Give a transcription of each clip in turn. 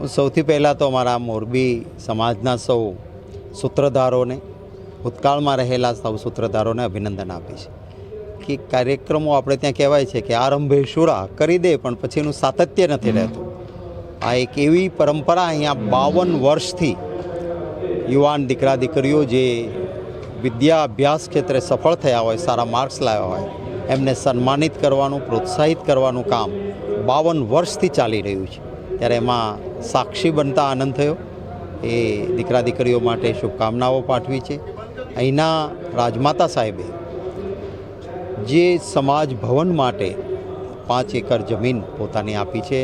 હું સૌથી પહેલાં તો મારા મોરબી સમાજના સૌ સૂત્રધારોને, ભૂતકાળમાં રહેલા સૌ સૂત્રધારોને અભિનંદન આપીશ કે કાર્યક્રમો આપણે ત્યાં કહેવાય છે કે આરંભે શુરા કરી દે, પણ પછી એનું સાતત્ય નથી રહેતું. આ એક એવી પરંપરા અહીંયા બાવન વર્ષથી યુવાન દીકરા દીકરીઓ જે વિદ્યા અભ્યાસ ક્ષેત્રે સફળ થયા હોય, સારા માર્ક્સ લાવ્યા હોય એમને સન્માનિત કરવાનું, પ્રોત્સાહિત કરવાનું કામ બાવન વર્ષથી ચાલી રહ્યું છે. ત્યારે એમાં સાક્ષી બનતા આનંદ થયો. એ દીકરા દીકરીઓ માટે શુભકામનાઓ પાઠવી છે. અહીંના રાજમાતા સાહેબે જે સમાજ ભવન માટે પાંચ એકર જમીન પોતાની આપી છે,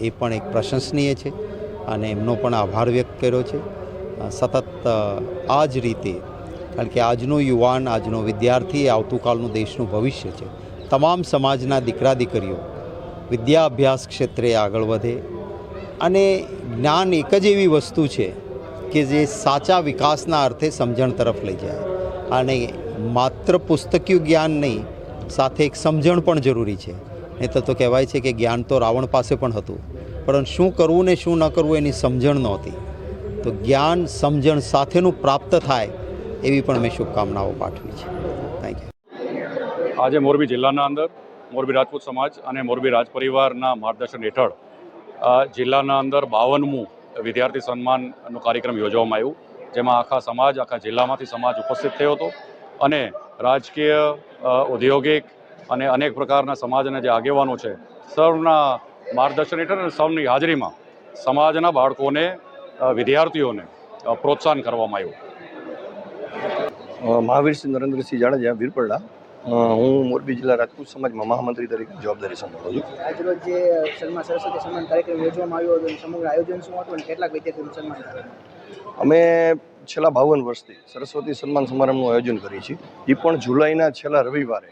એ પણ એક પ્રશંસનીય છે અને એમનો પણ આભાર વ્યક્ત કર્યો છે. સતત આ જ રીતે કારણ કે આજનો યુવાન, આજનો વિદ્યાર્થી એ આવતુંકાલનું દેશનું ભવિષ્ય છે. તમામ સમાજના દીકરા દીકરીઓ વિદ્યા અભ્યાસ ક્ષેત્રે આગળ વધે અને જ્ઞાન એક જ એવી વસ્તુ છે કે જે સાચા વિકાસના અર્થે સમજણ તરફ લઈ જાય. અને માત્ર પુસ્તકીય જ્ઞાન નહીં, સાથે એક સમજણ પણ જરૂરી છે. નહીં તો કહેવાય છે કે જ્ઞાન તો રાવણ પાસે પણ હતું. પરંતુ શું કરવું ને શું ન કરવું એની સમજણ નહોતી. તો જ્ઞાન, સમજણ સાથેનું પ્રાપ્ત થાય એવી પણ મેં શુભકામનાઓ પાઠવી છે. થેન્ક યુ આજે મોરબી જિલ્લાના અંદર મોરબી રાજપૂત સમાજ અને મોરબી રાજ પરિવારના માર્ગદર્શન હેઠળ જિલ્લાના અંદર બાવનમું વિદ્યાર્થી સન્માનનો કાર્યક્રમ યોજવામાં આવ્યું, જેમાં આખા સમાજ, આખા જિલ્લામાંથી સમાજ ઉપસ્થિત થયો હતો અને રાજકીય ઔદ્યોગિક અને અનેક પ્રકારના સમાજના જે આગેવાનો છે, સૌના માર્ગદર્શન હેઠળ અને સૌની હાજરીમાં સમાજના બાળકોને વિદ્યાર્થીઓને પ્રોત્સાહન કરવામાં આવ્યું. મહાવીરસિંહ નરેન્દ્રસિંહ જાડેજા વીરપરડા હું મોરબી જિલ્લા રાજપૂત સમાજમાં મહામંત્રી તરીકે જવાબદારી સંભાળું છું. આજરોજ જે સન્માન સરસ્વતી સન્માન કાર્યક્રમ યોજવામાં આવ્યો હતો સમગ્ર આયોજન શું હતું અને કેટલાક વિદ્યાર્થીઓનું સન્માન અમે છેલ્લા બાવન વર્ષથી સરસ્વતી સન્માન સમારંભનું આયોજન કરીએ છીએ. એ પણ જુલાઈના છેલ્લા રવિવારે.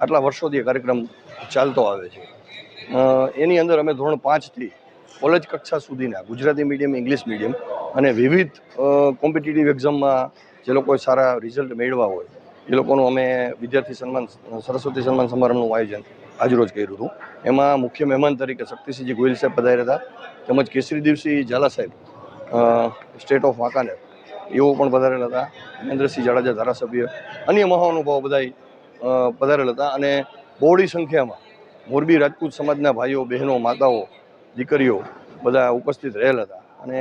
આટલા વર્ષોથી કાર્યક્રમ ચાલતો આવે છે. એની અંદર અમે ધોરણ પાંચથી કોલેજ કક્ષા સુધીના ગુજરાતી મીડિયમ ઇંગ્લિશ મીડિયમ અને વિવિધ કોમ્પિટિટિવ એક્ઝામમાં જે લોકોએ સારા રિઝલ્ટ મેળવ્યા હોય, એ લોકોનું અમે વિદ્યાર્થી સન્માન, સરસ્વતી સન્માન સમારંભનું આયોજન આજરોજ કર્યું હતું. એમાં મુખ્ય મહેમાન તરીકે શક્તિસિંહજી ગોયલ સાહેબ પધાર્યા હતા, તેમજ કેસરી દિવસી ઝાલા સાહેબ સ્ટેટ ઓફ વાંકાનેર, એઓ પણ પધારેલા હતા મહેન્દ્રસિંહ જાડેજા ધારાસભ્ય, અન્ય મહાનુભાવો બધા પધારેલા હતા અને બહોળી સંખ્યામાં મોરબી રાજપૂત સમાજના ભાઈઓ, બહેનો, માતાઓ, દીકરીઓ બધા ઉપસ્થિત રહેલા હતા. અને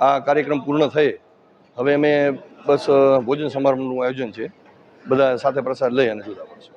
આ કાર્યક્રમ પૂર્ણ થયે હવે અમે બસ ભોજન સમારંભનું આયોજન છે. બધા સાથે પ્રસાદ લઈ અને જુદા પડશે.